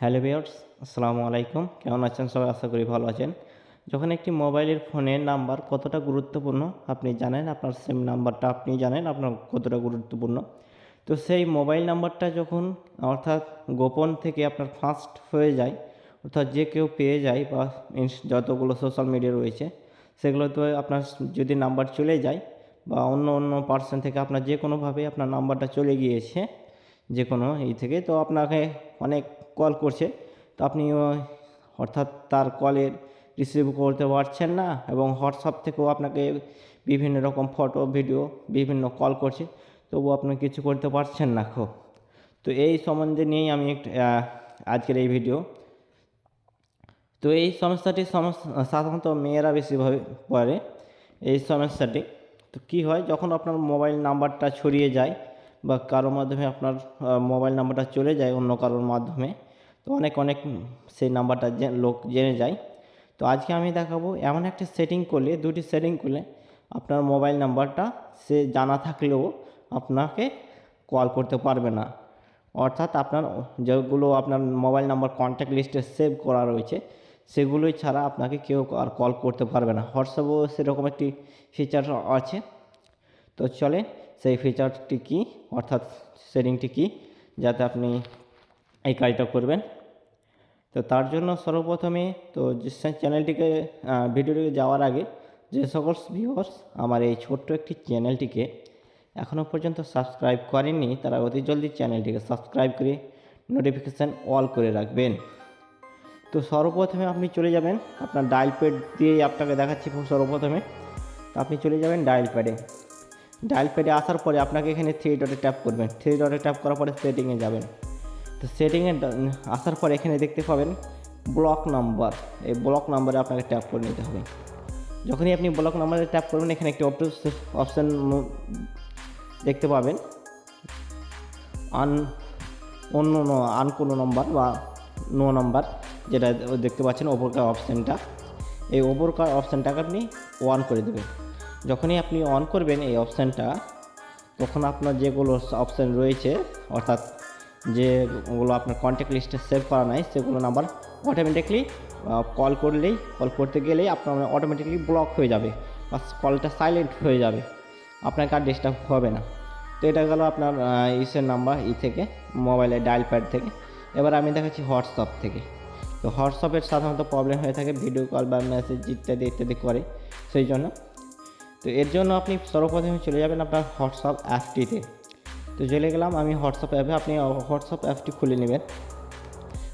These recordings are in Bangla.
হ্যালো ভিউয়ার্স, আসসালামু আলাইকুম। কেমন আছেন সবাই? আশা করি ভালো আছেন। যখন একটি মোবাইলের ফোনের নাম্বার কতটা গুরুত্বপূর্ণ, আপনি জানেন, আপনার সেম নাম্বারটা আপনি জানেন, আপনার কতটা গুরুত্বপূর্ণ। তো সেই মোবাইল নাম্বারটা যখন অর্থাৎ গোপন থেকে আপনার ফার্স্ট হয়ে যায়, অর্থাৎ যে কেউ পেয়ে যায় বা যতগুলো সোশ্যাল মিডিয়া রয়েছে সেগুলোতে আপনার যদি নাম্বার চলে যায় বা অন্য অন্য পার্সন থেকে আপনার যে কোনোভাবে আপনার নাম্বারটা চলে গিয়েছে, যে কোনো এই থেকে, তো আপনাকে অনেক কল করছে। তো আপনি অর্থাৎ তার কলের রিসিভ করতে পারছেন না এবং হোয়াটসঅ্যাপ থেকেও আপনাকে বিভিন্ন রকম ফটো ভিডিও বিভিন্ন কল করছে। তবু আপনি কিছু করতে পারছেন না খো তো এই সম্বন্ধে নিয়েই আমি আজকের এই ভিডিও তো এই সমস্যাটি সমস্যা সাধারণত মেয়েরা বেশিভাবে পড়ে এই সমস্যাটি। তো কী হয়, যখন আপনার মোবাইল নাম্বারটা ছড়িয়ে যায় বা কারোর মাধ্যমে আপনার মোবাইল নাম্বারটা চলে যায় অন্য কারোর মাধ্যমে, তো অনেক অনেক সেই নাম্বারটা লোক জেনে যায়। তো আজকে আমি দেখাবো এমন একটা সেটিং করলে, দুটি সেটিং করলে আপনার মোবাইল নাম্বারটা সে জানা থাকলেও আপনাকে কল করতে পারবে না। অর্থাৎ আপনার যেগুলো আপনার মোবাইল নাম্বার কন্ট্যাক্ট লিস্টে সেভ করা রয়েছে, সেগুলোই ছাড়া আপনাকে কেউ আর কল করতে পারবে না। হোয়াটসঅ্যাপেও সেরকম একটি ফিচার আছে। তো চলে সেই ফিচারটি কি? অর্থাৎ সেটিংটি কি? যাতে আপনি এই কাজটা করবেন। তো তার জন্য সর্বপ্রথমে তো যে চ্যানেলটিকে ভিডিওটিকে যাওয়ার আগে যে সকল ভিউয়ার্স আমার এই ছোট্ট একটি চ্যানেলটিকে এখনও পর্যন্ত সাবস্ক্রাইব করেননি, তারা অতি জলদি চ্যানেলটিকে সাবস্ক্রাইব করে নোটিফিকেশান অল করে রাখবেন। তো সর্বপ্রথমে আপনি চলে যাবেন, আপনার ডায়াল প্যাড দিয়েই আপনাকে দেখাচ্ছি সর্বপ্রথমে। তো আপনি চলে যাবেন ডায়াল প্যাডে ডায়াল প্যাডে আসার পরে আপনাকে এখানে থ্রি ডটে ট্যাপ করবেন। থ্রি ডটে ট্যাপ করার পরে সেটিংয়ে যাবেন। তো সেটিংয়ে আসার পরে এখানে দেখতে পাবেন ব্লক নাম্বার এই ব্লক নাম্বারে আপনাকে ট্যাপ করে নিতে হবে। যখনই আপনি ব্লক নাম্বারে ট্যাপ করবেন, এখানে একটি অপশন দেখতে পাবেন। আন অন্য আন কোনো নম্বর বা নো নাম্বার যেটা দেখতে পাচ্ছেন ওপরকার অপশানটা এই ওপরকার অপশানটাকে আপনি ওয়ান করে দেবেন। যখনই আপনি অন করবেন এই অপশানটা তখন আপনার যেগুলো অপশান রয়েছে, অর্থাৎ যেগুলো আপনার কন্ট্যাক্ট লিস্টে সেভ করা নাই, সেগুলো নাম্বার অটোমেটিকলি কল করলেই কল করতে গেলেই আপনার অটোমেটিকলি ব্লক হয়ে যাবে বা কলটা সাইলেন্ট হয়ে যাবে। আপনাকে আর ডিস্টার্ব হবে না। তো এটা গেল আপনার ইসের নাম্বার ই থেকে মোবাইলের ডায়াল প্যাড থেকে। এবার আমি দেখাচ্ছি হোয়াটসঅ্যাপ থেকে। তো হোয়াটসঅ্যাপের সাধারণত প্রবলেম হয়ে থাকে ভিডিও কল বা মেসেজ ইত্যাদি ইত্যাদি করে। সেই জন্য তো এর জন্য আপনি সর্বপ্রথমে চলে যাবেন আপনার হোয়াটসঅ্যাপ অ্যাপটিতে। তো চলে গেলাম, আমি হোয়াটসঅ্যাপ অ্যাপে আপনি হোয়াটসঅ্যাপ অ্যাপটি খুলে নেবেন।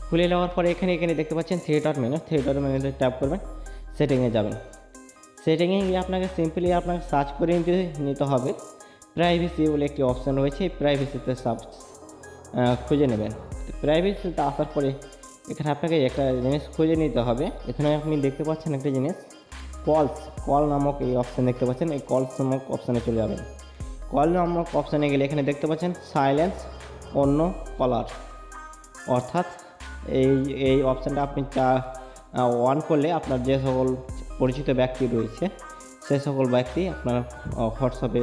খুলে নেওয়ার পরে এখানে এখানে দেখতে পাচ্ছেন থিয়েটার মেনু ডট মেনুতে ট্যাপ করবেন, সেটিংয়ে যাবেন। সেটিংয়ে গিয়ে আপনাকে সিম্পলি আপনাকে সার্চ করে নিতে নিতে হবে। প্রাইভেসি বলে একটি অপশান রয়েছে, এই প্রাইভেসিতে সার্চ খুঁজে নেবেন। প্রাইভেসিতে আসার পরে এখানে আপনাকে একটা জিনিস খুঁজে নিতে হবে। এখানে আপনি দেখতে পাচ্ছেন একটা জিনিস। কলস কল নামক এই অপশান দেখতে পাচ্ছেন, এই কলস নামক অপশানে চলে যাবেন। কল নামক অপশানে গেলে এখানে দেখতে পাচ্ছেন সাইলেন্স অন্য কলার অর্থাৎ এই এই অপশানটা আপনি চা অন করলে আপনার যে সকল পরিচিত ব্যক্তি রয়েছে, সে সকল ব্যক্তি আপনার হোয়াটসঅ্যাপে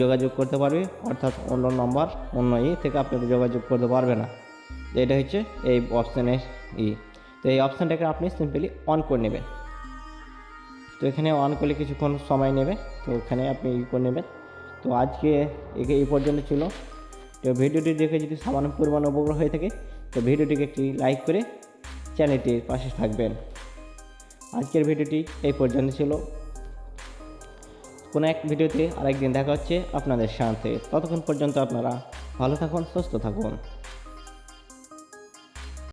যোগাযোগ করতে পারবে। অর্থাৎ অন্য নম্বর অন্য ই থেকে আপনি যোগাযোগ করতে পারবে না। এটা হচ্ছে এই অপশানের ই তো এই অপশানটাকে আপনি সিম্পলি অন করে নেবেন। তো এখানে অন করলে কিছুক্ষণ সময় নেবে, তো এখানে আপনি ই করে নেবেন। তো আজকে একে এই পর্যন্ত ছিল। তো ভিডিওটি দেখে যদি সামান্য পরিমাণ উপকার হয়ে থাকে, তো ভিডিওটিকে একটি লাইক করে চ্যানেলটির পাশে থাকবেন। আজকের ভিডিওটি এই পর্যন্ত ছিল। কোনো এক ভিডিওতে আরেকদিন দেখা হচ্ছে আপনাদের সাথে। ততক্ষণ পর্যন্ত আপনারা ভালো থাকুন, সুস্থ থাকুন।